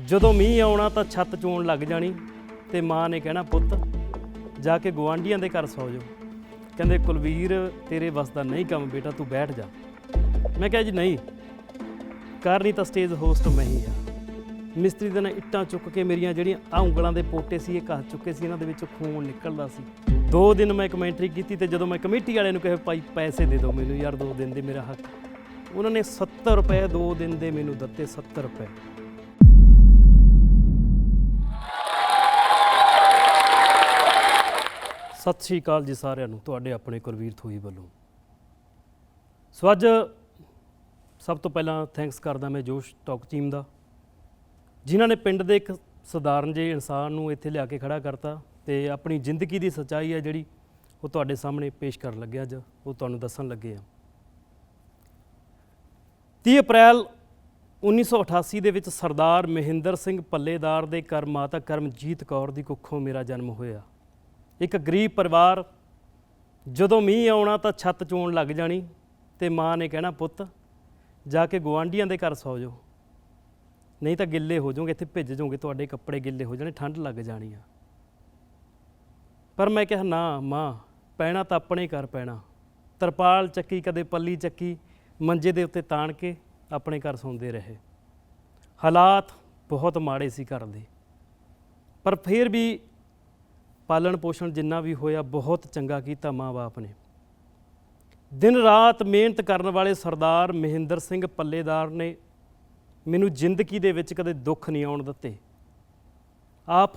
ਜਦੋਂ ਮੀਂਹ ਆਉਣਾ ਤਾਂ ਛੱਤ ਚੋਣ ਲੱਗ ਜਾਣੀ ਤੇ ਮਾਂ ਨੇ ਕਹਿਣਾ, ਪੁੱਤ, ਜਾ ਕੇ ਗਵਾਂਢੀਆਂ ਦੇ ਘਰ ਸੌ ਜਾਓ। ਕਹਿੰਦੇ, ਕੁਲਵੀਰ, ਤੇਰੇ ਵੱਸ ਦਾ ਨਹੀਂ ਕੰਮ ਬੇਟਾ, ਤੂੰ ਬੈਠ ਜਾ। ਮੈਂ ਕਿਹਾ, ਜੀ ਨਹੀਂ ਕਰ ਨਹੀਂ ਤਾਂ ਸਟੇਜ ਹੋਸਟ ਮੈਂ ਹੀ ਆ। ਮਿਸਤਰੀ ਦੇ ਨਾਲ ਇੱਟਾਂ ਚੁੱਕ ਕੇ ਮੇਰੀਆਂ ਜਿਹੜੀਆਂ ਆ ਉਂਗਲਾਂ ਦੇ ਪੋਟੇ ਸੀ, ਇਹ ਕੱਸ ਚੁੱਕੇ ਸੀ, ਇਹਨਾਂ ਦੇ ਵਿੱਚੋਂ ਖੂਨ ਨਿਕਲਦਾ ਸੀ। ਦੋ ਦਿਨ ਮੈਂ ਕਮੈਂਟਰੀ ਕੀਤੀ ਤੇ ਜਦੋਂ ਮੈਂ ਕਮੇਟੀ ਵਾਲਿਆਂ ਨੂੰ ਕਿਹਾ, ਭਾਈ, ਪੈਸੇ ਦੇ ਦਿਓ ਮੈਨੂੰ ਯਾਰ, ਦੋ ਦਿਨ ਦੇ ਮੇਰਾ ਹੱਕ। ਉਹਨਾਂ ਨੇ 70 ਰੁਪਏ ਦੋ ਦਿਨ ਦੇ ਮੈਨੂੰ ਦਿੱਤੇ 70 ਰੁਪਏ। ਸਤਿ ਸ਼੍ਰੀ ਅਕਾਲ ਜੀ ਸਾਰਿਆਂ ਨੂੰ, ਤੁਹਾਡੇ ਆਪਣੇ ਕੁਲਵੀਰ ਥੋਈ ਵੱਲੋਂ। ਸੋ ਅੱਜ ਸਭ ਤੋਂ ਪਹਿਲਾਂ ਥੈਂਕਸ ਕਰਦਾ ਮੈਂ ਜੋਸ਼ ਟਾਕ ਟੀਮ ਦਾ, ਜਿਨ੍ਹਾਂ ਨੇ ਪਿੰਡ ਦੇ ਇੱਕ ਸਧਾਰਨ ਜਿਹੇ ਇਨਸਾਨ ਨੂੰ ਇੱਥੇ ਲਿਆ ਕੇ ਖੜਾ ਕਰਤਾ ਤੇ ਆਪਣੀ ਜ਼ਿੰਦਗੀ ਦੀ ਸੱਚਾਈ ਹੈ ਜਿਹੜੀ ਉਹ ਤੁਹਾਡੇ ਸਾਹਮਣੇ ਪੇਸ਼ ਕਰਨ ਲੱਗਿਆ ਅੱਜ, ਉਹ ਤੁਹਾਨੂੰ ਦੱਸਣ ਲੱਗੇ ਆ 30 ਅਪ੍ਰੈਲ 1988 ਦੇ ਵਿੱਚ ਸਰਦਾਰ ਮਹਿੰਦਰ ਸਿੰਘ ਪੱਲੇਦਾਰ ਦੇ ਘਰ ਮਾਤਾ ਕਰਮਜੀਤ ਕੌਰ ਦੀ ਕੁੱਖੋਂ ਮੇਰਾ ਜਨਮ ਹੋਇਆ। ਇੱਕ ਗਰੀਬ ਪਰਿਵਾਰ, ਜਦੋਂ ਮੀਂਹ ਆਉਣਾ ਤਾਂ ਛੱਤ ਚੋਣ ਲੱਗ ਜਾਣੀ ਤੇ ਮਾਂ ਨੇ ਕਹਿਣਾ, ਪੁੱਤ, ਜਾ ਕੇ ਗਵਾਂਢੀਆਂ ਦੇ ਘਰ ਸੌ ਜਾਓ। ਨਹੀਂ ਤਾਂ ਗਿੱਲੇ ਹੋ ਜਾਓਗੇ, ਇੱਥੇ ਭਿੱਜ ਜਾਓਗੇ, ਤੁਹਾਡੇ ਕੱਪੜੇ ਗਿੱਲੇ ਹੋ ਜਾਣੇ, ਠੰਡ ਲੱਗ ਜਾਣੀ ਆ। ਪਰ ਮੈਂ ਕਿਹਾ, ਨਾ, ਮਾਂ, ਪੈਣਾ ਤਾਂ ਆਪਣੇ ਘਰ ਪੈਣਾ। ਤਰਪਾਲ ਚੱਕੀ, ਕਦੇ ਪੱਲੀ ਚੱਕੀ, ਮੰਜੇ ਦੇ ਉੱਤੇ ਤਾਣ ਕੇ ਆਪਣੇ ਘਰ ਸੌਂਦੇ ਰਹੇ। ਹਾਲਾਤ ਬਹੁਤ ਮਾੜੇ ਸੀ ਘਰ ਦੇ। ਪਰ ਫਿਰ ਵੀ ਪਾਲਣ ਪੋਸ਼ਣ ਜਿੰਨਾ ਵੀ ਹੋਇਆ, ਬਹੁਤ ਚੰਗਾ ਕੀਤਾ ਮਾਂ-ਬਾਪ ਨੇ। ਦਿਨ ਰਾਤ ਮਿਹਨਤ ਕਰਨ ਵਾਲੇ ਸਰਦਾਰ ਮਹਿੰਦਰ ਸਿੰਘ ਪੱਲੇਦਾਰ ਨੇ ਮੈਨੂੰ ਜ਼ਿੰਦਗੀ ਦੇ ਵਿੱਚ ਕਦੇ ਦੁੱਖ ਨਹੀਂ ਆਉਣ ਦਿੱਤੇ। ਆਪ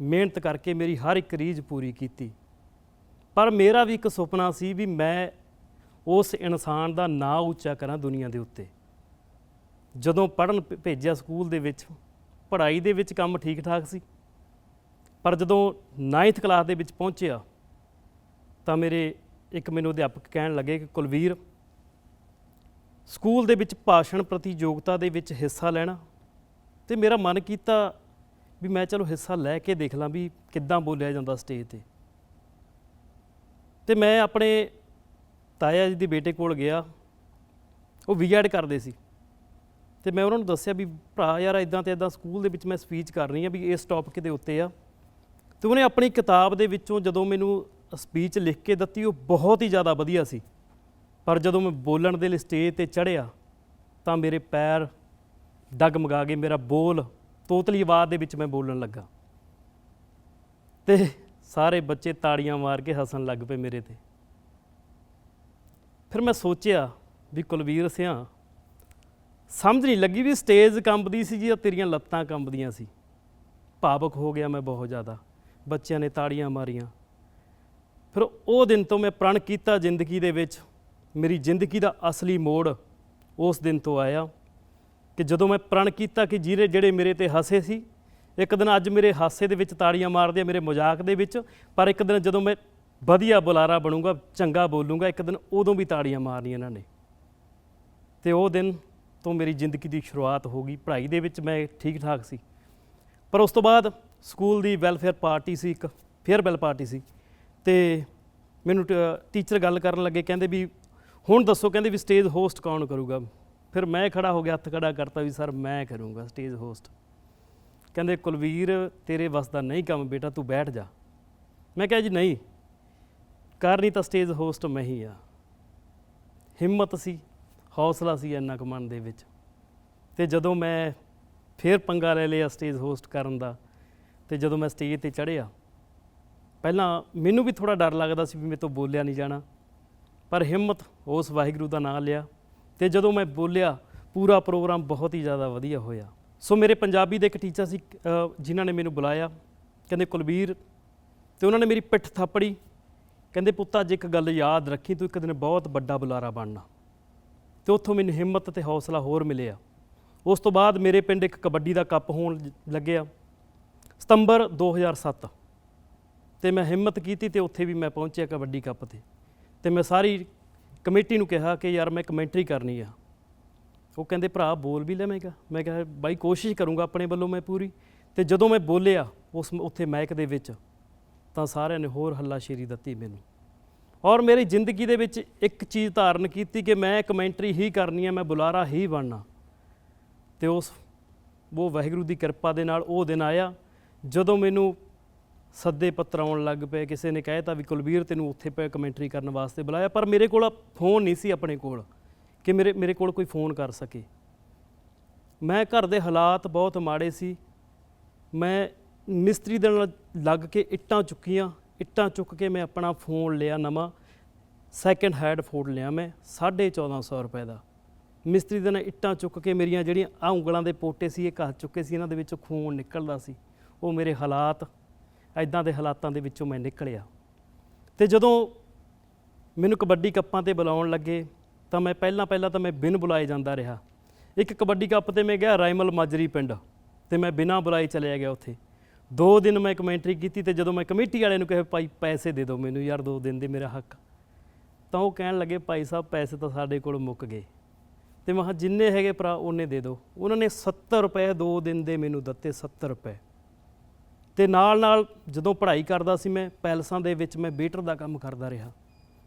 ਮਿਹਨਤ ਕਰਕੇ ਮੇਰੀ ਹਰ ਇੱਕ ਰੀਝ ਪੂਰੀ ਕੀਤੀ। ਪਰ ਮੇਰਾ ਵੀ ਇੱਕ ਸੁਪਨਾ ਸੀ ਵੀ ਮੈਂ ਉਸ ਇਨਸਾਨ ਦਾ ਨਾਂ ਉੱਚਾ ਕਰਾਂ ਦੁਨੀਆ ਦੇ ਉੱਤੇ। ਜਦੋਂ ਪੜਨ ਭੇਜਿਆ ਸਕੂਲ ਦੇ ਵਿੱਚ, ਪੜ੍ਹਾਈ ਦੇ ਵਿੱਚ ਕੰਮ ਠੀਕ ਠਾਕ ਸੀ। ਪਰ ਜਦੋਂ 9th ਕਲਾਸ ਦੇ ਵਿੱਚ ਪਹੁੰਚਿਆ, ਤਾਂ ਮੇਰੇ ਇੱਕ ਮੈਨੂੰ ਅਧਿਆਪਕ ਕਹਿਣ ਲੱਗੇ ਕਿ ਕੁਲਵੀਰ ਸਕੂਲ ਦੇ ਵਿੱਚ ਭਾਸ਼ਣ ਪ੍ਰਤੀਯੋਗਤਾ ਦੇ ਵਿੱਚ ਹਿੱਸਾ ਲੈਣਾ। ਤੇ ਮੇਰਾ ਮਨ ਕੀਤਾ ਵੀ ਮੈਂ ਚਲੋ ਹਿੱਸਾ ਲੈ ਕੇ ਦੇਖ ਲਾਂ ਵੀ ਕਿੱਦਾਂ ਬੋਲਿਆ ਜਾਂਦਾ ਸਟੇਜ ਤੇ। ਤੇ ਮੈਂ ਆਪਣੇ ਤਾਇਆ ਜੀ ਦੇ ਬੇਟੇ ਕੋਲ ਗਿਆ। ਉਹ ਬੀਐਡ ਕਰਦੇ ਸੀ। ਤੇ ਮੈਂ ਉਹਨਾਂ ਨੂੰ ਦੱਸਿਆ ਵੀ ਭਰਾ ਯਾਰ ਇਦਾਂ ਤੇ ਇਦਾਂ ਸਕੂਲ ਦੇ ਵਿੱਚ ਮੈਂ ਸਪੀਚ ਕਰ ਰਹੀ ਹਾਂ ਵੀ ਇਸ ਟੌਪਿਕ ਦੇ ਉੱਤੇ ਆ। ਤੇ ਉਹਨੇ ਆਪਣੀ ਕਿਤਾਬ ਦੇ ਵਿੱਚੋਂ ਜਦੋਂ ਮੈਨੂੰ ਸਪੀਚ ਲਿਖ ਕੇ ਦਿੱਤੀ, ਉਹ ਬਹੁਤ ਹੀ ਜ਼ਿਆਦਾ ਵਧੀਆ ਸੀ। ਪਰ ਜਦੋਂ ਮੈਂ ਬੋਲਣ ਦੇ ਲਈ ਸਟੇਜ ਤੇ ਚੜ੍ਹਿਆ, ਤਾਂ ਮੇਰੇ ਪੈਰ ਡਗਮਗਾ ਗਏ, ਮੇਰਾ ਬੋਲ ਤੋਤਲੀ ਆਵਾਜ਼ ਦੇ ਵਿੱਚ ਮੈਂ ਬੋਲਣ ਲੱਗਾ। ਤੇ ਸਾਰੇ ਬੱਚੇ ਤਾੜੀਆਂ ਮਾਰ ਕੇ ਹੱਸਣ ਲੱਗ ਪਏ ਮੇਰੇ ਤੇ। ਫਿਰ ਮੈਂ ਸੋਚਿਆ ਵੀ ਕੁਲਵੀਰ ਸਿਆਂ, ਸਮਝ ਨਹੀਂ ਲੱਗੀ ਵੀ ਸਟੇਜ ਕੰਬਦੀ ਸੀ ਜਾਂ ਤੇਰੀਆਂ ਲੱਤਾਂ ਕੰਬਦੀਆਂ ਸੀ। ਭਾਵਕ ਹੋ ਗਿਆ ਮੈਂ ਬਹੁਤ ਜ਼ਿਆਦਾ। ਬੱਚਿਆਂ ਨੇ ਤਾੜੀਆਂ ਮਾਰੀਆਂ। ਫਿਰ ਉਹ ਦਿਨ ਤੋਂ ਮੈਂ ਪ੍ਰਣ ਕੀਤਾ ਜ਼ਿੰਦਗੀ ਦੇ ਵਿੱਚ। ਮੇਰੀ ਜ਼ਿੰਦਗੀ ਦਾ ਅਸਲੀ ਮੋੜ ਉਸ ਦਿਨ ਤੋਂ ਆਇਆ ਕਿ ਜਦੋਂ ਮੈਂ ਪ੍ਰਣ ਕੀਤਾ ਕਿ ਜਿਹੜੇ ਜਿਹੜੇ ਮੇਰੇ ਤੇ ਹੱਸੇ ਸੀ, ਇੱਕ ਦਿਨ ਅੱਜ ਮੇਰੇ ਹਾਸੇ ਦੇ ਵਿੱਚ ਤਾੜੀਆਂ ਮਾਰਦੇ ਆ, ਮੇਰੇ ਮਜ਼ਾਕ ਦੇ ਵਿੱਚ, ਪਰ ਇੱਕ ਦਿਨ ਜਦੋਂ ਮੈਂ ਵਧੀਆ ਬੁਲਾਰਾ ਬਣੂੰਗਾ, ਚੰਗਾ ਬੋਲੂੰਗਾ, ਇੱਕ ਦਿਨ ਉਦੋਂ ਵੀ ਤਾੜੀਆਂ ਮਾਰਨੀਆਂ ਇਹਨਾਂ ਨੇ। ਤੇ ਉਹ ਦਿਨ ਤੋਂ ਮੇਰੀ ਜ਼ਿੰਦਗੀ ਦੀ ਸ਼ੁਰੂਆਤ ਹੋ ਗਈ, ਪੜ੍ਹਾਈ ਦੇ ਵਿੱਚ ਮੈਂ ਠੀਕ ਠਾਕ ਸੀ। ਪਰ ਉਸ ਤੋਂ ਬਾਅਦ ਸਕੂਲ ਦੀ ਵੈਲਫੇਅਰ ਪਾਰਟੀ ਸੀ ਇੱਕ ਫੇਅਰਵੈਲ ਪਾਰਟੀ ਸੀ। ਤੇ ਮੈਨੂੰ ਟੀਚਰ ਗੱਲ ਕਰਨ ਲੱਗੇ, ਕਹਿੰਦੇ ਵੀ ਹੁਣ ਦੱਸੋ, ਕਹਿੰਦੇ ਵੀ ਸਟੇਜ ਹੋਸਟ ਕੌਣ ਕਰੂਗਾ? ਫਿਰ ਮੈਂ ਖੜਾ ਹੋ ਗਿਆ, ਹੱਥ ਖੜਾ ਕਰਤਾ ਵੀ ਸਰ ਮੈਂ ਕਰੂੰਗਾ ਸਟੇਜ ਹੋਸਟ। ਕਹਿੰਦੇ ਕੁਲਵੀਰ, ਤੇਰੇ ਵੱਸ ਦਾ ਨਹੀਂ ਕੰਮ ਬੇਟਾ, ਤੂੰ ਬੈਠ ਜਾ। ਮੈਂ ਕਿਹਾ ਜੀ ਨਹੀਂ, ਕਰ ਨਹੀਂ ਤਾਂ ਸਟੇਜ ਹੋਸਟ ਮੈਂ ਹੀ ਆ। ਹਿੰਮਤ ਸੀ, ਹੌਸਲਾ ਸੀ ਇੰਨਾ ਕੁ ਮਨ ਦੇ ਵਿੱਚ। ਤੇ ਜਦੋਂ ਮੈਂ ਫੇਰ ਪੰਗਾ ਲੈ ਲਿਆ ਸਟੇਜ ਹੋਸਟ ਕਰਨ ਦਾ ਤੇ ਜਦੋਂ ਮੈਂ ਸਟੇਜ ਤੇ ਚੜ੍ਹਿਆ, ਪਹਿਲਾਂ ਮੈਨੂੰ ਵੀ ਥੋੜਾ ਡਰ ਲੱਗਦਾ ਸੀ ਵੀ ਮੇਰੇ ਤੋਂ ਬੋਲਿਆ ਨਹੀਂ ਜਾਣਾ, ਪਰ ਹਿੰਮਤ ਉਸ ਵਾਹਿਗੁਰੂ ਦਾ ਨਾਮ ਲਿਆ ਤੇ ਜਦੋਂ ਮੈਂ ਬੋਲਿਆ, ਪੂਰਾ ਪ੍ਰੋਗਰਾਮ ਬਹੁਤ ਹੀ ਜ਼ਿਆਦਾ ਵਧੀਆ ਹੋਇਆ। ਸੋ ਮੇਰੇ ਪੰਜਾਬੀ ਦੇ ਇੱਕ ਟੀਚਰ ਸੀ ਜਿਨ੍ਹਾਂ ਨੇ ਮੈਨੂੰ ਬੁਲਾਇਆ, ਕਹਿੰਦੇ, ਕੁਲਬੀਰ, ਤੇ ਉਹਨਾਂ ਨੇ ਮੇਰੀ ਪਿੱਠ ਥਾਪੜੀ, ਕਹਿੰਦੇ, ਪੁੱਤ, ਅੱਜ ਇੱਕ ਗੱਲ ਯਾਦ ਰੱਖੀ, ਤੂੰ ਇੱਕ ਦਿਨ ਬਹੁਤ ਵੱਡਾ ਬੁਲਾਰਾ ਬਣਨਾ। ਤੇ ਉੱਥੋਂ ਮੈਨੂੰ ਹਿੰਮਤ ਤੇ ਹੌਸਲਾ ਹੋਰ ਮਿਲਿਆ। ਉਸ ਤੋਂ ਬਾਅਦ ਮੇਰੇ ਪਿੰਡ ਇੱਕ ਕਬੱਡੀ ਦਾ ਕੱਪ ਹੋਣ ਲੱਗਿਆ। ਸਤੰਬਰ 2007 ਤੇ ਮੈਂ ਹਿੰਮਤ ਕੀਤੀ ਤੇ ਉੱਥੇ ਵੀ ਮੈਂ ਪਹੁੰਚਿਆ ਕਬੱਡੀ ਕੱਪ ਤੇ। ਤੇ ਮੈਂ ਸਾਰੀ ਕਮੇਟੀ ਨੂੰ ਕਿਹਾ ਕਿ ਯਾਰ ਮੈਂ ਕਮੈਂਟਰੀ ਕਰਨੀ ਆ। ਉਹ ਕਹਿੰਦੇ, ਭਰਾ, ਬੋਲ ਵੀ ਲਵੇਂਗਾ ਮੈਂ ਕਿਹਾ। ਬਾਈ, ਕੋਸ਼ਿਸ਼ ਕਰੂੰਗਾ ਆਪਣੇ ਵੱਲੋਂ ਮੈਂ ਪੂਰੀ। ਤੇ ਜਦੋਂ ਮੈਂ ਬੋਲਿਆ ਉਸ ਉੱਥੇ ਮੈਕ ਦੇ ਵਿੱਚ, ਤਾਂ ਸਾਰਿਆਂ ਨੇ ਹੋਰ ਹੱਲਾਸ਼ੇਰੀ ਦਿੱਤੀ ਮੈਨੂੰ। ਔਰ ਮੇਰੀ ਜ਼ਿੰਦਗੀ ਦੇ ਵਿੱਚ ਇੱਕ ਚੀਜ਼ ਧਾਰਨ ਕੀਤੀ ਕਿ ਮੈਂ ਕਮੈਂਟਰੀ ਹੀ ਕਰਨੀ ਹੈ ਮੈਂ ਬੁਲਾਰਾ ਹੀ ਬਣਨਾ। ਤੇ ਉਸ, ਉਹ ਵਾਹਿਗੁਰੂ ਦੀ ਕਿਰਪਾ ਦੇ ਨਾਲ ਉਹ ਦਿਨ ਆਇਆ। ਜਦੋਂ ਮੈਨੂੰ ਸੱਦੇ ਪੱਤਰ ਆਉਣ ਲੱਗ ਪਏ, ਕਿਸੇ ਨੇ ਕਹਿਤਾ ਵੀ ਕੁਲਵੀਰ ਤੈਨੂੰ ਉੱਥੇ ਪਏ ਕਮੈਂਟਰੀ ਕਰਨ ਵਾਸਤੇ ਬੁਲਾਇਆ, ਪਰ ਮੇਰੇ ਕੋਲ ਫੋਨ ਨਹੀਂ ਸੀ ਆਪਣੇ ਕੋਲ ਕਿ ਮੇਰੇ ਮੇਰੇ ਕੋਲ ਕੋਈ ਫੋਨ ਕਰ ਸਕੇ। ਮੈਂ ਘਰ ਦੇ ਹਾਲਾਤ ਬਹੁਤ ਮਾੜੇ ਸੀ। ਮੈਂ ਮਿਸਤਰੀ ਦੇ ਨਾਲ ਲੱਗ ਕੇ ਇੱਟਾਂ ਚੁੱਕੀਆਂ, ਇੱਟਾਂ ਚੁੱਕ ਕੇ ਮੈਂ ਆਪਣਾ ਫੋਨ ਲਿਆ ਨਵਾਂ ਸੈਕੰਡ ਹੈਂਡ ਫੋਨ ਲਿਆ ਮੈਂ 1450 ਰੁਪਏ ਦਾ। ਮਿਸਤਰੀ ਦੇ ਨਾਲ ਇੱਟਾਂ ਚੁੱਕ ਕੇ ਮੇਰੀਆਂ ਜਿਹੜੀਆਂ ਆ ਉਂਗਲਾਂ ਦੇ ਪੋਟੇ ਸੀ, ਇਹ ਘਸ ਚੁੱਕੇ ਸੀ, ਇਹਨਾਂ ਦੇ ਵਿੱਚੋਂ ਖੂਨ ਨਿਕਲਦਾ ਸੀ। ਉਹ ਮੇਰੇ ਹਾਲਾਤ ਐਦਾਂ ਦੇ ਹਾਲਾਤਾਂ ਦੇ ਵਿੱਚੋਂ ਮੈਂ ਨਿਕਲਿਆ। ਤੇ ਜਦੋਂ ਮੈਨੂੰ ਕਬੱਡੀ ਕੱਪਾਂ ਤੇ ਬੁਲਾਉਣ ਲੱਗੇ, ਤਾਂ ਮੈਂ ਪਹਿਲਾਂ ਪਹਿਲਾਂ ਤਾਂ ਮੈਂ ਬਿਨ ਬੁਲਾਏ ਜਾਂਦਾ ਰਿਹਾ। ਇੱਕ ਕਬੱਡੀ ਕੱਪ ਤੇ ਮੈਂ ਗਿਆ ਰਾਇਮਲ ਮਾਜਰੀ ਪਿੰਡ। ਤੇ ਮੈਂ ਬਿਨਾਂ ਬੁਲਾਏ ਚਲਿਆ ਗਿਆ ਉੱਥੇ। ਦੋ ਦਿਨ ਮੈਂ ਕਮੈਂਟਰੀ ਕੀਤੀ ਤੇ ਜਦੋਂ ਮੈਂ ਕਮੇਟੀ ਵਾਲੇ ਨੂੰ ਕਿਹਾ, ਭਾਈ, ਪੈਸੇ ਦੇ ਦਿਓ ਮੈਨੂੰ ਯਾਰ, ਦੋ ਦਿਨ ਦੇ ਮੇਰਾ ਹੱਕ। ਤਾਂ ਉਹ ਕਹਿਣ ਲੱਗੇ, ਭਾਈ ਸਾਹਿਬ, ਪੈਸੇ ਤਾਂ ਸਾਡੇ ਕੋਲ ਮੁੱਕ ਗਏ। ਤੇ ਮੈਂ ਕਿਹਾ, ਜਿੰਨੇ ਹੈਗੇ ਭਰਾ, ਉਹਨੇ ਦੇ ਦਿਓ। ਉਹਨਾਂ ਨੇ 70 ਰੁਪਏ ਦੋ ਦਿਨ ਦੇ ਮੈਨੂੰ ਦਿੱਤੇ 70 ਰੁਪਏ। ਤੇ ਨਾਲ ਨਾਲ ਜਦੋਂ ਪੜ੍ਹਾਈ ਕਰਦਾ ਸੀ ਮੈਂ, ਪੈਲਸਾਂ ਦੇ ਵਿੱਚ ਮੈਂ ਵੇਟਰ ਦਾ ਕੰਮ ਕਰਦਾ ਰਿਹਾ।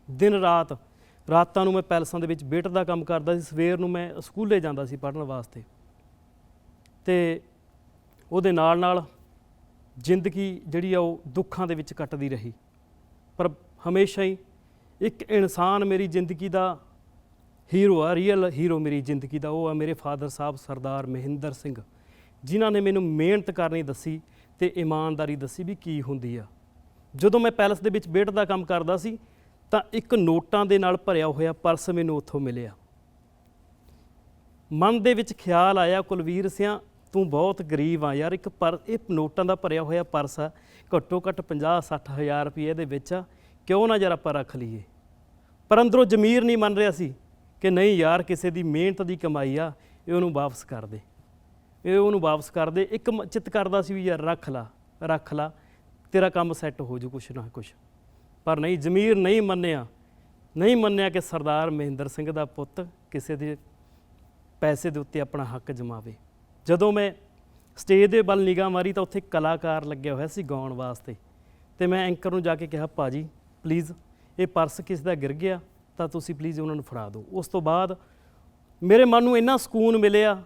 ਦਿਨ ਰਾਤ, ਰਾਤਾਂ ਨੂੰ ਮੈਂ ਪੈਲਸਾਂ ਦੇ ਵਿੱਚ ਵੇਟਰ ਦਾ ਕੰਮ ਕਰਦਾ ਸੀ, ਸਵੇਰ ਨੂੰ ਮੈਂ ਸਕੂਲੇ ਜਾਂਦਾ ਸੀ ਪੜ੍ਹਨ ਵਾਸਤੇ। ਤੇ ਉਹਦੇ ਨਾਲ ਨਾਲ ਜ਼ਿੰਦਗੀ ਜਿਹੜੀ ਆ ਉਹ ਦੁੱਖਾਂ ਦੇ ਵਿੱਚ ਕੱਟਦੀ ਰਹੀ। ਪਰ ਹਮੇਸ਼ਾ ਹੀ ਇੱਕ ਇਨਸਾਨ ਮੇਰੀ ਜ਼ਿੰਦਗੀ ਦਾ ਹੀਰੋ ਆ ਰੀਅਲ ਹੀਰੋ ਮੇਰੀ ਜ਼ਿੰਦਗੀ ਦਾ, ਉਹ ਆ ਮੇਰੇ ਫਾਦਰ ਸਾਹਿਬ ਸਰਦਾਰ ਮਹਿੰਦਰ ਸਿੰਘ, ਜਿਨ੍ਹਾਂ ਨੇ ਮੈਨੂੰ ਮਿਹਨਤ ਕਰਨੀ ਦੱਸੀ ਤੇ ਇਮਾਨਦਾਰੀ ਦੱਸੀ ਵੀ ਕੀ ਹੁੰਦੀ ਆ। ਜਦੋਂ ਮੈਂ ਪੈਲਸ ਦੇ ਵਿੱਚ ਵੇਟ ਦਾ ਕੰਮ ਕਰਦਾ ਸੀ, ਤਾਂ ਇੱਕ ਨੋਟਾਂ ਦੇ ਨਾਲ ਭਰਿਆ ਹੋਇਆ ਪਰਸ ਮੈਨੂੰ ਉੱਥੋਂ ਮਿਲਿਆ। ਮਨ ਦੇ ਵਿੱਚ ਖਿਆਲ ਆਇਆ, ਕੁਲਵੀਰ ਸਿਆ, ਤੂੰ ਬਹੁਤ ਗਰੀਬ ਆ ਯਾਰ, ਇੱਕ ਪਰ ਇਹ ਨੋਟਾਂ ਦਾ ਭਰਿਆ ਹੋਇਆ ਪਰਸ ਆ, ਘੱਟੋ ਘੱਟ 50 60 ਹਜ਼ਾਰ ਰੁਪਏ ਦੇ ਵਿੱਚ ਆ, ਕਿਉਂ ਨਾ ਜਰਾ ਆਪਾਂ ਰੱਖ ਲਈਏ? ਪਰ ਅੰਦਰੋਂ ਜ਼ਮੀਰ ਨਹੀਂ ਮੰਨ ਰਿਹਾ ਸੀ ਕਿ ਨਹੀਂ ਯਾਰ, ਕਿਸੇ ਦੀ ਮਿਹਨਤ ਦੀ ਕਮਾਈ ਆ, ਇਹ ਉਹਨੂੰ ਵਾਪਸ ਕਰ ਦੇ। ਇਹ ਉਹਨੂੰ ਵਾਪਸ ਕਰ ਦੇ। ਇੱਕ ਮ- ਚਿੱਤ ਕਰਦਾ ਸੀ ਵੀ ਯਾਰ ਰੱਖ ਲਾ ਰੱਖ ਲਾ। ਤੇਰਾ ਕੰਮ ਸੈੱਟ ਹੋ ਜੂ ਕੁਛ ਨਾ ਕੁਛ। ਪਰ ਨਹੀਂ, ਜ਼ਮੀਰ ਨਹੀਂ ਮੰਨਿਆ। ਨਹੀਂ ਮੰਨਿਆ ਕਿ ਸਰਦਾਰ ਮਹਿੰਦਰ ਸਿੰਘ ਦਾ ਪੁੱਤ ਕਿਸੇ ਦੇ ਪੈਸੇ ਦੇ ਉੱਤੇ ਆਪਣਾ ਹੱਕ ਜਮਾਵੇ। ਜਦੋਂ ਮੈਂ ਸਟੇਜ ਦੇ ਵੱਲ ਨਿਗਾਹ ਮਾਰੀ ਤਾਂ ਉੱਥੇ ਕਲਾਕਾਰ ਲੱਗਿਆ ਹੋਇਆ ਸੀ ਗਾਉਣ ਵਾਸਤੇ। ਤੇ ਮੈਂ ਐਂਕਰ ਨੂੰ ਜਾ ਕੇ ਕਿਹਾ, ਭਾਜੀ ਪਲੀਜ਼ ਇਹ ਪਰਸ ਕਿਸ ਦਾ ਗਿਰ ਗਿਆ? ਤਾਂ ਤੁਸੀਂ ਪਲੀਜ਼ ਉਹਨਾਂ ਨੂੰ ਫੜਾ ਦਿਓ। ਉਸ ਤੋਂ ਬਾਅਦ ਮੇਰੇ ਮਨ ਨੂੰ ਇੰਨਾ ਸਕੂਨ ਮਿਲਿਆ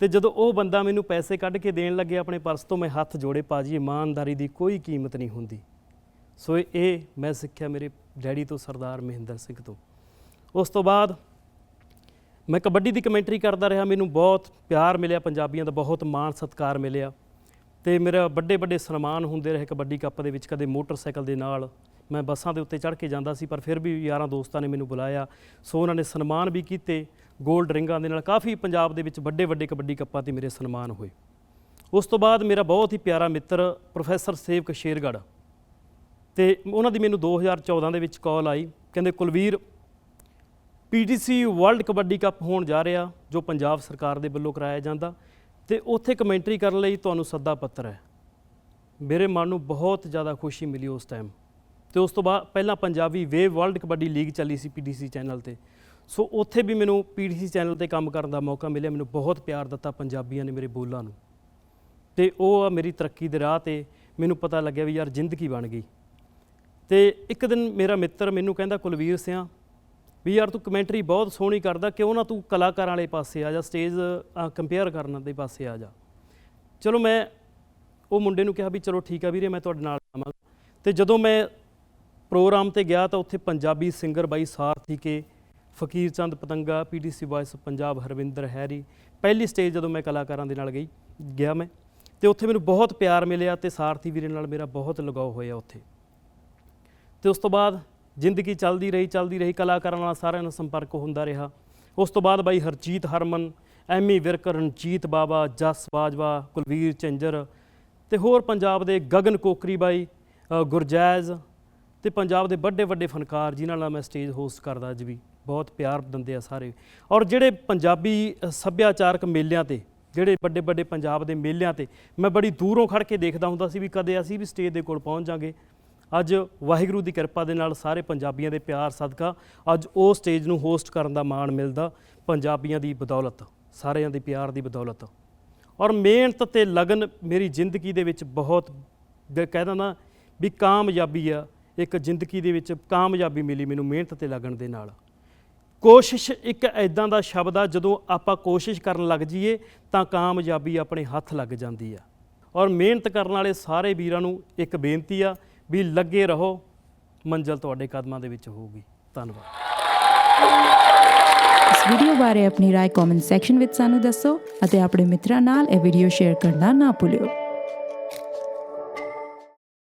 ਤੇ ਜਦੋਂ ਉਹ ਬੰਦਾ ਮੈਨੂੰ ਪੈਸੇ ਕੱਢ ਕੇ ਦੇਣ ਲੱਗੇ ਆਪਣੇ ਪਰਸ ਤੋਂ, ਮੈਂ ਹੱਥ ਜੋੜੇ, ਭਾਜੀ, ਇਮਾਨਦਾਰੀ ਦੀ ਕੋਈ ਕੀਮਤ ਨਹੀਂ ਹੁੰਦੀ। ਸੋ ਇਹ ਮੈਂ ਸਿੱਖਿਆ ਮੇਰੇ ਡੈਡੀ ਤੋਂ, ਸਰਦਾਰ ਮਹਿੰਦਰ ਸਿੰਘ ਤੋਂ। ਉਸ ਤੋਂ ਬਾਅਦ ਮੈਂ ਕਬੱਡੀ ਦੀ ਕਮੈਂਟਰੀ ਕਰਦਾ ਰਿਹਾ। ਮੈਨੂੰ ਬਹੁਤ ਪਿਆਰ ਮਿਲਿਆ ਪੰਜਾਬੀਆਂ ਦਾ, ਬਹੁਤ ਮਾਣ, ਸਤਿਕਾਰ ਮਿਲਿਆ। ਤੇ ਮੇਰਾ ਵੱਡੇ ਵੱਡੇ ਸਨਮਾਨ ਹੁੰਦੇ ਰਹੇ ਕਬੱਡੀ ਕੱਪ ਦੇ ਵਿੱਚ। ਕਦੇ ਮੋਟਰਸਾਈਕਲ ਦੇ ਨਾਲ ਮੈਂ ਬੱਸਾਂ ਦੇ ਉੱਤੇ ਚੜ੍ਹ ਕੇ ਜਾਂਦਾ ਸੀ, ਪਰ ਫਿਰ ਵੀ ਯਾਰਾਂ ਦੋਸਤਾਂ ਨੇ ਮੈਨੂੰ ਬੁਲਾਇਆ। ਸੋ ਉਹਨਾਂ ਨੇ ਸਨਮਾਨ ਵੀ ਕੀਤੇ। 골ਡ ਰਿੰਗਾਂ ਦੇ ਨਾਲ ਕਾਫੀ ਪੰਜਾਬ ਦੇ ਵਿੱਚ ਵੱਡੇ ਵੱਡੇ ਕਬੱਡੀ ਕੱਪਾਂ ਤੇ ਮੇਰੇ ਸਨਮਾਨ ਹੋਏ। ਉਸ ਤੋਂ ਬਾਅਦ ਮੇਰਾ ਬਹੁਤ ਹੀ ਪਿਆਰਾ ਮਿੱਤਰ ਪ੍ਰੋਫੈਸਰ ਸੇਵਕ ਸ਼ੇਰਗੜ੍ਹ ਤੇ ਉਹਨਾਂ ਦੀ ਮੈਨੂੰ 2014 ਦੇ ਵਿੱਚ ਕਾਲ ਆਈ। ਕਹਿੰਦੇ, Kulvir, PTC world kabaddi cup ਹੋਣ ਜਾ ਰਿਹਾ, ਜੋ ਪੰਜਾਬ ਸਰਕਾਰ ਦੇ ਵੱਲੋਂ ਕਰਾਇਆ ਜਾਂਦਾ ਤੇ ਉੱਥੇ ਕਮੈਂਟਰੀ ਕਰਨ ਲਈ ਤੁਹਾਨੂੰ ਸੱਦਾ ਪੱਤਰ ਹੈ। ਮੇਰੇ ਮਨ ਨੂੰ ਬਹੁਤ ਜ਼ਿਆਦਾ ਖੁਸ਼ੀ ਮਿਲੀ ਉਸ ਟਾਈਮ ਤੇ ਉਸ ਤੋਂ ਬਾਅਦ ਪਹਿਲਾਂ Punjabi wave world kabaddi league ਚੱਲੀ ਸੀ ਪੀਟੀਸੀ ਚੈਨਲ ਤੇ। ਸੋ ਉੱਥੇ ਵੀ ਮੈਨੂੰ ਪੀਟੀਸੀ ਚੈਨਲ ਤੇ ਕੰਮ ਕਰਨ ਦਾ ਮੌਕਾ ਮਿਲਿਆ, ਮੈਨੂੰ ਬਹੁਤ ਪਿਆਰ ਦਿੱਤਾ ਪੰਜਾਬੀਆਂ ਨੇ ਮੇਰੇ ਬੋਲਾਂ ਨੂੰ। ਤੇ ਉਹ ਆ ਮੇਰੀ ਤਰੱਕੀ ਦੇ ਰਾਹ ਤੇ ਮੈਨੂੰ ਪਤਾ ਲੱਗਿਆ ਵੀ ਯਾਰ ਜ਼ਿੰਦਗੀ ਬਣ ਗਈ। ਤੇ ਇੱਕ ਦਿਨ ਮੇਰਾ ਮਿੱਤਰ ਮੈਨੂੰ ਕਹਿੰਦਾ, ਕੁਲਵੀਰ ਸਿਆ, ਵੀ ਯਾਰ ਤੂੰ ਕਮੈਂਟਰੀ ਬਹੁਤ ਸੋਹਣੀ ਕਰਦਾ, ਕਿਉਂ ਨਾ ਤੂੰ ਕਲਾਕਾਰਾਂ ਵਾਲੇ ਪਾਸੇ ਆ ਜਾ, ਸਟੇਜ ਕੰਪੇਅਰ ਕਰਨ ਦੇ ਪਾਸੇ ਆ ਜਾ। ਚਲੋ ਮੈਂ ਉਹ ਮੁੰਡੇ ਨੂੰ ਕਿਹਾ ਵੀ ਚਲੋ ਠੀਕ ਆ ਵੀਰੇ, ਮੈਂ ਤੁਹਾਡੇ ਨਾਲ ਆਵਾਂਗਾ। ਤੇ ਜਦੋਂ ਮੈਂ ਪ੍ਰੋਗਰਾਮ ਤੇ ਗਿਆ ਤਾਂ ਉੱਥੇ ਪੰਜਾਬੀ ਸਿੰਗਰ ਬਾਈ Sarthi K Fakir Chand Patanga PTC voice Punjab, Harvinder Harry. ਪਹਿਲੀ ਸਟੇਜ ਜਦੋਂ ਮੈਂ ਕਲਾਕਾਰਾਂ ਦੇ ਨਾਲ ਗਈ, ਗਿਆ ਮੈਂ, ਤੇ ਉੱਥੇ ਮੈਨੂੰ ਬਹੁਤ ਪਿਆਰ ਮਿਲਿਆ ਤੇ ਸਾਰਥੀ ਵੀਰੇ ਨਾਲ ਮੇਰਾ ਬਹੁਤ ਲਗਾਓ ਹੋਇਆ ਉੱਥੇ। ਤੇ ਉਸ ਤੋਂ ਬਾਅਦ ਜ਼ਿੰਦਗੀ ਚੱਲਦੀ ਰਹੀ ਚੱਲਦੀ ਰਹੀ, ਕਲਾਕਾਰਾਂ ਨਾਲ ਸਾਰਿਆਂ ਨਾਲ ਸੰਪਰਕ ਹੁੰਦਾ ਰਿਹਾ। ਉਸ ਤੋਂ ਬਾਅਦ ਬਾਈ ਹਰਜੀਤ ਹਰਮਨ, ਐਮੀ ਵਿਰਕ, ਰਣਜੀਤ ਬਾਬਾ ਜਸ ਬਾਜਵਾ, ਕੁਲਵੀਰ ਚੰਜਰ ਤੇ ਹੋਰ ਪੰਜਾਬ ਦੇ ਗਗਨ ਕੋਕਰੀ ਬਾਈ ਗੁਰਜੈਜ਼ ਤੇ ਪੰਜਾਬ ਦੇ ਵੱਡੇ ਵੱਡੇ ਫਨਕਾਰ ਜਿਨ੍ਹਾਂ ਨਾਲ ਮੈਂ ਸਟੇਜ ਹੋਸਟ ਕਰਦਾ ਅੱਜ ਵੀ। ਬਹੁਤ ਪਿਆਰ ਦਿੰਦੇ ਆ ਸਾਰੇ। ਔਰ ਜਿਹੜੇ ਪੰਜਾਬੀ ਸੱਭਿਆਚਾਰਕ ਮੇਲਿਆਂ ਤੇ, ਜਿਹੜੇ ਵੱਡੇ ਵੱਡੇ ਪੰਜਾਬ ਦੇ ਮੇਲਿਆਂ ਤੇ ਮੈਂ ਬੜੀ ਦੂਰੋਂ ਖੜ ਕੇ ਦੇਖਦਾ ਹੁੰਦਾ ਸੀ ਵੀ ਕਦੇ ਅਸੀਂ ਵੀ ਸਟੇਜ ਦੇ ਕੋਲ ਪਹੁੰਚ ਜਾਾਂਗੇ। ਅੱਜ ਵਾਹਿਗੁਰੂ ਦੀ ਕਿਰਪਾ ਦੇ ਨਾਲ ਸਾਰੇ ਪੰਜਾਬੀਆਂ ਦੇ ਪਿਆਰ ਸਦਕਾ ਅੱਜ ਉਹ ਸਟੇਜ ਨੂੰ ਹੋਸਟ ਕਰਨ ਦਾ ਮਾਣ ਮਿਲਦਾ, ਪੰਜਾਬੀਆਂ ਦੀ ਬਦੌਲਤ, ਸਾਰਿਆਂ ਦੇ ਪਿਆਰ ਦੀ ਬਦੌਲਤ। ਔਰ ਮਿਹਨਤ ਤੇ ਲਗਨ ਮੇਰੀ ਜ਼ਿੰਦਗੀ ਦੇ ਵਿੱਚ ਬਹੁਤ ਦ- ਕਹਿ ਦਿੰਦਾ ਵੀ ਕਾਮਯਾਬੀ ਆ, ਇੱਕ ਜ਼ਿੰਦਗੀ ਦੇ ਵਿੱਚ ਕਾਮਯਾਬੀ ਮਿਲੀ ਮੈਨੂੰ ਮਿਹਨਤ ਤੇ ਲਗਨ ਦੇ ਨਾਲ। ਕੋਸ਼ਿਸ਼ ਇੱਕ ਐਦਾਂ ਦਾ ਸ਼ਬਦ ਆ ਜਦੋਂ ਆਪਾਂ ਕੋਸ਼ਿਸ਼ ਕਰਨ ਲੱਗ ਜਾਈਏ ਤਾਂ ਕਾਮਯਾਬੀ ਆਪਣੇ ਹੱਥ ਲੱਗ ਜਾਂਦੀ ਆ ਔਰ ਮਿਹਨਤ ਕਰਨ ਵਾਲੇ ਸਾਰੇ ਵੀਰਾਂ ਨੂੰ ਇੱਕ ਬੇਨਤੀ ਆ ਵੀ ਲੱਗੇ ਰਹੋ ਮੰਜ਼ਲ ਤੁਹਾਡੇ ਕਦਮਾਂ ਦੇ ਵਿੱਚ ਹੋਊਗੀ ਧੰਨਵਾਦ ਇਸ ਵੀਡੀਓ ਬਾਰੇ ਆਪਣੀ رائے ਕਮੈਂਟ ਸੈਕਸ਼ਨ ਵਿੱਚ ਸਾਨੂੰ ਦੱਸੋ ਅਤੇ ਆਪਣੇ ਮਿੱਤਰਾਂ ਨਾਲ ਇਹ ਵੀਡੀਓ ਸ਼ੇਅਰ ਕਰਨਾ ਨਾ ਭੁੱਲਿਓ